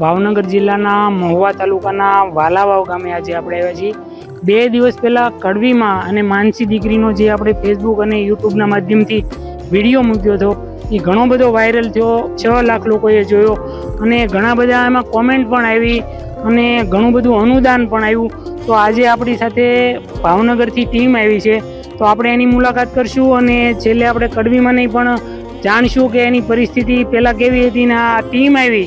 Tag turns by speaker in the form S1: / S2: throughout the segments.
S1: ભાવનગર જિલ્લાના મહુવા તાલુકાના વાલાવાવ ગામે આજે આપણે આવ્યા છીએ. બે દિવસ પહેલાં કડવીમાં અને માનસી દીકરીનો જે આપણે ફેસબુક અને યુટ્યુબના માધ્યમથી વીડિયો મૂક્યો હતો, એ ઘણો બધો વાયરલ થયો. છ લાખ લોકોએ જોયો અને ઘણા બધા એમાં કોમેન્ટ પણ આવી અને ઘણું બધું અનુદાન પણ આવ્યું. તો આજે આપણી સાથે ભાવનગરથી ટીમ આવી છે. તો આપણે એની મુલાકાત કરશું અને છેલ્લે આપણે કડવીમાં નહીં પણ જાણશું કે એની પરિસ્થિતિ પહેલાં કેવી હતી ને આ ટીમ આવી.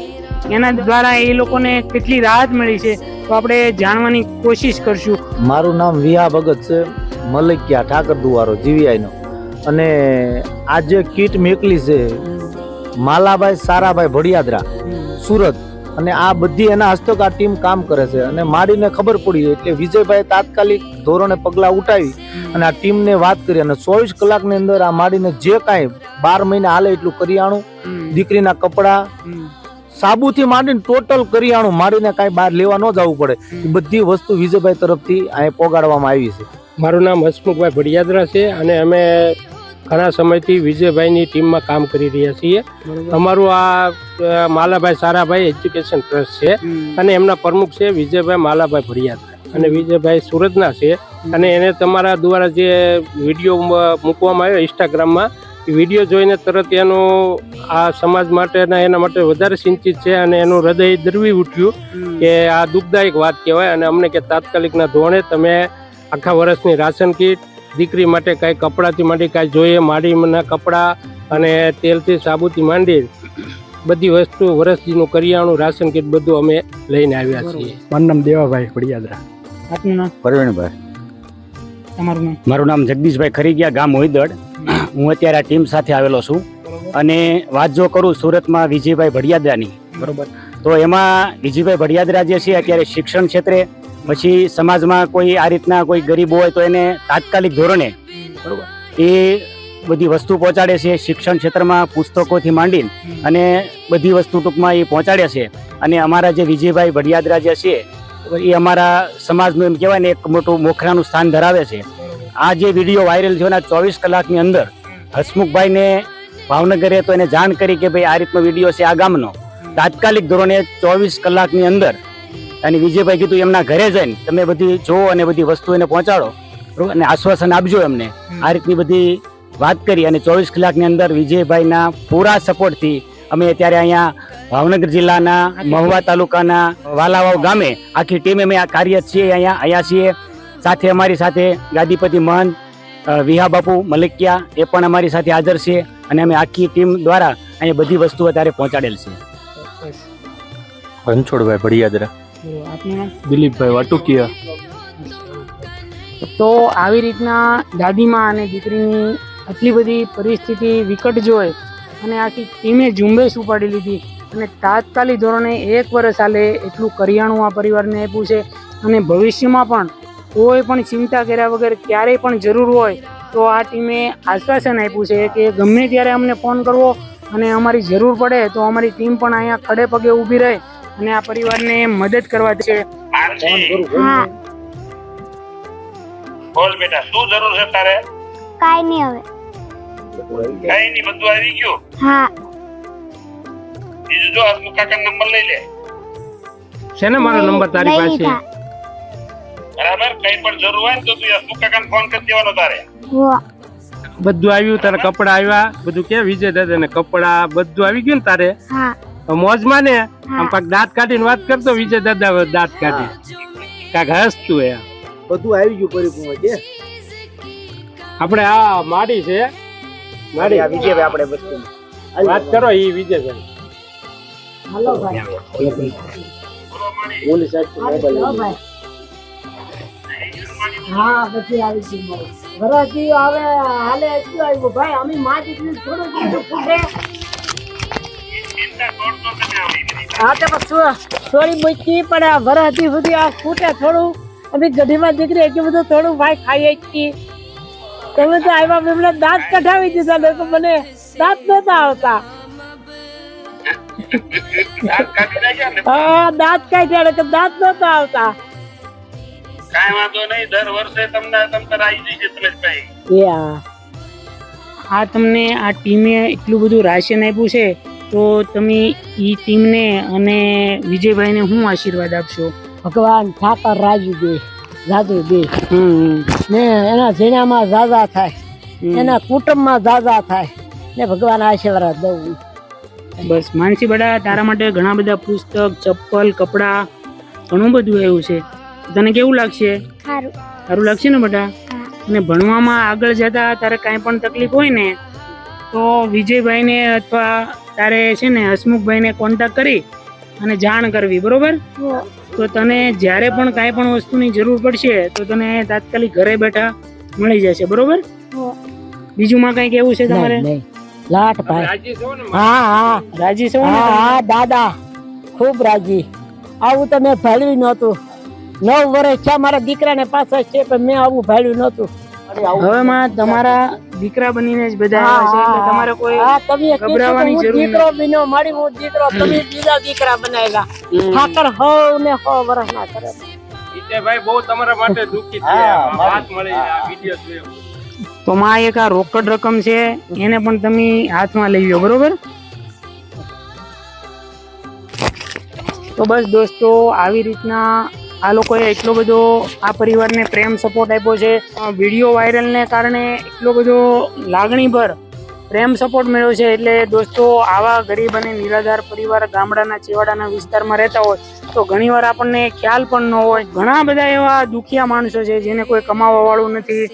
S1: એના દ્વારા એ લોકોને કેટલી રાહત મળી છે તો આપણે જાણવાની કોશિશ કરશું.
S2: મારું નામ વિહા ભગત છે મલકિયા ઠાકર દુવારો જીવીઆઈનો. અને આ જે કીટ મેકલી છે માલાભાઈ સારાભાઈ ભડિયાદરા સુરત. અને આ બધી એના હસ્તક આ ટીમ કામ કરે છે. અને મારીને ખબર પડી એટલે વિજયભાઈ તાત્કાલિક ધોરણે પગલાં ઉઠાવી અને આ ટીમને વાત કરી. અને ચોવીસ કલાકની અંદર આ માડીને જે કાંઈ બાર મહિને હાલે એટલું કરિયાણું દીકરીના કપડાં સાબુથી માંડીને ટોટલ કરિયાણું મારીને કાંઈ બહાર લેવા ન જવું પડે. એ બધી વસ્તુ વિજયભાઈ તરફથી અહીં પોગાડવામાં આવી છે.
S3: મારું નામ હસમુખભાઈ ભડિયાદરા છે અને અમે ઘણા સમયથી વિજયભાઈની ટીમમાં કામ કરી રહ્યા છીએ. અમારું આ માલાભાઈ સારાભાઈ એજ્યુકેશન ટ્રસ્ટ છે અને એમના પ્રમુખ છે વિજયભાઈ માલાભાઈ ભડિયાદરા. અને વિજયભાઈ સુરતના છે. અને એને તમારા દ્વારા જે વીડિયો મૂકવામાં આવ્યો ઇન્સ્ટાગ્રામમાં વીડિયો જોઈને તરત એનું આ સમાજ માટેના એના માટે વધારે ચિંતિત છે અને એનું હૃદય દરવી ઉઠ્યું કે આ દુઃખદાયક વાત કહેવાય અને અમને કે તાત્કાલિકના ધોરણે તમે આખા વર્ષની રાશન કીટ દીકરી માટે કાંઈ કપડાંથી માંડી કાંઈ જોઈએ માડીના કપડાં અને તેલથી સાબુથી માંડી બધી વસ્તુ વરસજીનું કરિયાણું રાશન કીટ બધું અમે લઈને આવ્યા છીએ.
S4: મારું નામ દેવાભાઈ ભડિયાદરા
S1: આપનું નામ?
S4: પરવીણભાઈ.
S1: તમારું નામ?
S4: મારું નામ જગદીશભાઈ ખરીગિયા ગામ હોઈદડ હું અત્યારે આ ટીમ સાથે આવેલો છું. અને વાત જો કરું સુરતમાં વિજયભાઈ ભડિયાદરાની બરોબર. તો એમાં વિજયભાઈ ભડિયાદરા જે છે અત્યારે શિક્ષણ ક્ષેત્રે પછી સમાજમાં કોઈ આ રીતના કોઈ ગરીબ હોય તો એને તાત્કાલિક ધોરણે બરોબર. એ બધી વસ્તુ પહોંચાડે છે શિક્ષણ ક્ષેત્રમાં પુસ્તકોથી માંડીને અને બધી વસ્તુ ટૂંકમાં એ પહોંચાડે છે. અને અમારા જે વિજયભાઈ ભડિયાદરા જે છે એ અમારા સમાજનું એમ કહેવાય ને એક મોટું મોખરાનું સ્થાન ધરાવે છે. આ જે વીડિયો વાયરલ થયો ચોવીસ કલાકની અંદર હસમુખભાઈને ભાવનગરે તો એને જાણ કરી કે ભાઈ આ રીતનો વીડિયો છે આ ગામનો. તાત્કાલિક ધોરણે ચોવીસ કલાકની અંદર અને વિજયભાઈ કીધું એમના ઘરે જઈને તમે બધી જો અને બધી વસ્તુ એને પહોંચાડો. અને આશ્વાસન આપજો એમને. આ રીતની બધી વાત કરી અને ચોવીસ કલાકની અંદર વિજયભાઈના પૂરા સપોર્ટથી અમે અત્યારે અહીંયા ભાવનગર જિલ્લાના મહુવા તાલુકાના વાલાવાવ ગામે આખી ટીમે અમે આ કાર્ય છીએ અહીંયા અહીંયા છીએ. સાથે અમારી સાથે ગાદીપતિ મહંત વિહા બાપુ મલિકિયા એ પણ અમારી સાથે હાજર છે અને અમે આખી ટીમ દ્વારા અહીંયા બધી વસ્તુ અત્યારે પહોંચાડેલ છે
S2: રણછોડભાઈ ભડિયાદરા. દિલીપભાઈ વાટુકિયા
S1: તો આવી રીતના દાદીમાં અને દીકરીની આટલી બધી પરિસ્થિતિ વિકટ જોઈ અને આખી ટીમે ઝુંબેશ ઉપાડી લીધી અને તાત્કાલિક ધોરણે એક વર્ષ હાલે એટલું કરિયાણું આ પરિવારને આપ્યું છે અને ભવિષ્યમાં પણ કોઈ પણ ચિંતા કર્યા વગર ક્યારેય પણ જરૂર હોય તો આ ટીમે આશ્વાસન આપ્યું છે કે ગમે ત્યારે અમને ફોન કરવો અને અમારી જરૂર પડે તો અમારી ટીમ પણ અહીંયા ખડે પગે ઊભી રહે અને આ પરિવારને મદદ કરવા છે.
S5: બોલ બેટા શું જરૂર છે તારે?
S6: કાઈ નહીં હવે.
S5: કાઈ નહીં બધું આવી ગયું?
S6: હા.
S5: બીજું જો હસમુખ કાકા નંબર લઈ લે.
S3: છે ને મારો નંબર તારી પાસે.
S5: બરાબર? કઈ પણ જરૂર હોય ને તો તું હસમુખ કાકાને ફોન કરી દેવાનો તારે.
S3: બધું આવ્યું તારે કપડા આવ્યા બધું કે વિજય દાદા ને કપડા બધું આવી ગયું ને તારે? મોજમાં ને? આમ પાક દાંત કાઢીને વાત કરતો વિજય દાદા દાંત કાઢી કાક હસતું એ
S2: બધું આવી ગયું પરિપૂર્ણ છે
S3: આપણે આ માડી છે. માડી.
S2: વિજયભાઈ આપણે વસ્તુ
S3: વાત કરો ઈ બોલી
S2: પોલીસ મોબાઈલ
S7: હા પછી આવી ગઈ મારી. આવે હાલે એટલું આવ્યું? ભાઈ અમે માં દીકરી થોડું થોડું ફૂટે. હા તો પછી થોડી મૂકી પણ આ વરાથી સુધી આ ફૂટે થોડું. અમે ગઢીમાં દીકરી એટલું બધું થોડું ભાઈ ખાઈએ છીએ. તમે તો આવ્યા એમને દાંત કઢાવી દીધા તો મને દાંત નતા આવતા.
S5: દાંત કાઢી નાખ્યા ને?
S7: હા દાંત કાઢ્યા દાંત નતા આવતા.
S5: કાંઈ વાંધો નહીં દર વર્ષે તમને તમતાર આવી જશે તમે ભાઈ
S7: યા
S1: આ. તમને આ ટીમે એટલું બધું રાશન આપ્યું છે તો તમે એ ટીમને અને વિજયભાઈને હું આશીર્વાદ આપશો?
S7: ભગવાન ઠાકર રાજુ દે જાદુ દે ને એના જેનામાં ઝાઝા થાય. એના કુટુંબમાં ઝાઝા થાય. ને ભગવાન આશીર્વાદ દઉં
S1: બસ માનસી બડા તારા માટે ઘણા બધા પુસ્તક ચપ્પલ કપડાં ઘણું બધું આવ્યું છે. તને કેવું લાગશે?
S6: સારું
S1: સારું લાગશે ને
S6: બધા.
S1: અને ભણવામાં આગળ જતા તારે કાંઈ પણ તકલીફ હોય ને તો વિજયભાઈને અથવા તારે છે ને હસમુખભાઈને કોન્ટેક્ટ કરી અને જાણ કરવી બરોબર? તો તને જ્યારે પણ કાંઈ પણ વસ્તુની જરૂર પડશે તો તને તાત્કાલિક ઘરે બેઠા મળી જશે બરોબર? બીજું માં કઈ કેવું છે તમારે?
S7: લાટ ભાઈ.
S3: રાજી છો ને
S7: હા હા.
S1: રાજી છો
S7: હા હા દાદા. ખૂબ રાજી. આવું તમે મેં ભાળ્યું નહોતું. નવ વર્ષ છે મારા દીકરાને પાછળ છે પણ મેં આવું ભાડ્યું નહોતું.
S1: હવે માં તમારા દીકરા બનીને જ બધા આવ્યા છે એટલે તમારે કોઈ ગભરાવાની
S7: કે હું દીકરો બન્યો મારી હું દીકરો તમે બીજા દીકરા બનાવ્યા. ઠાકર હો ને હો વર્ષ ના કરે
S3: ભાઈ બહુ તમારા માટે દુખી છે. વાત મળી આ વિડિયો જોયો
S1: તો માં એક આ રોકડ રકમ છે એને પણ તમે હાથમાં લઈ લો બરોબર? તો બસ દોસ્તો આવી રીતના આ લોકોએ એટલો બધો આ પરિવારને પ્રેમ સપોર્ટ આપ્યો છે. વીડિયો વાયરલને કારણે એટલો બધો લાગણીભર પ્રેમ સપોર્ટ મળ્યો છે. એટલે દોસ્તો, આવા ગરીબ અને નિરાધાર પરિવાર ગામડાના છેવાડાના વિસ્તારમાં રહેતા હોય, તો ઘણીવાર આપણને ખ્યાલ પણ ન હોય. ઘણા બધા એવા દુખિયા માણસો છે, જેને કોઈ કમાવા વાળું નથી,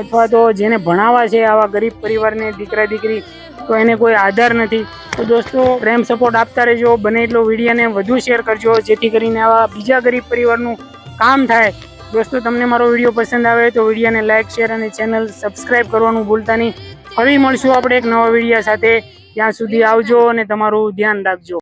S1: અથવા તો જેને ભણાવવા છે આવા ગરીબ પરિવારને દીકરા દીકરી તો એને કોઈ આધાર નથી. તો દોસ્તો, પ્રેમ સપોર્ટ આપતા રહેજો. બને એટલો વિડીયોને વધુ શેર કરજો, જેથી કરીને આવા બીજા ગરીબ પરિવારનું કામ થાય. દોસ્તો, તમને મારો વીડિયો પસંદ આવે તો વિડીયોને લાઇક શેર અને ચેનલ સબસ્ક્રાઈબ કરવાનું ભૂલતા નહીં. ફરી મળશું આપણે એક નવા વીડિયો સાથે. ત્યાં સુધી આવજો અને તમારું ધ્યાન રાખજો.